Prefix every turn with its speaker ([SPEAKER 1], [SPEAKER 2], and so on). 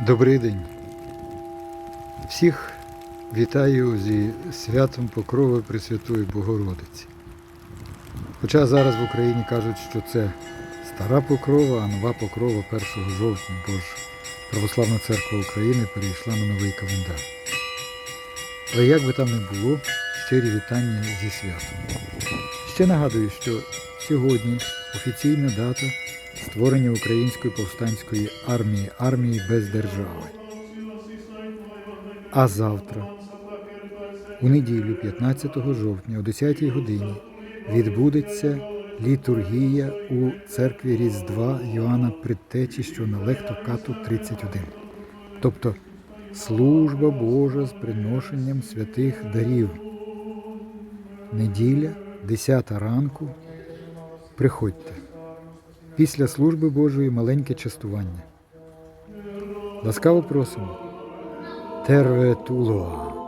[SPEAKER 1] Добрий день. Всіх вітаю зі святом Покрови Пресвятої Богородиці. Хоча зараз в Україні кажуть, що це стара покрова, а нова покрова 1 жовтня, бо ж Православна церква України перейшла на новий календар. Але як би там не було, щирі вітання зі святом. Ще нагадую, що сьогодні офіційна дата створення Української повстанської армії, армії без держави. А завтра, у неділю, 15 жовтня, о 10 годині, відбудеться літургія у церкві Різдва Йоанна Предтечі, що на Лехтокату 31. Тобто служба Божа з приношенням святих дарів. Неділя, 10 ранку. Приходьте. Після служби Божої маленьке частування. Ласкаво просимо. Терветулоа.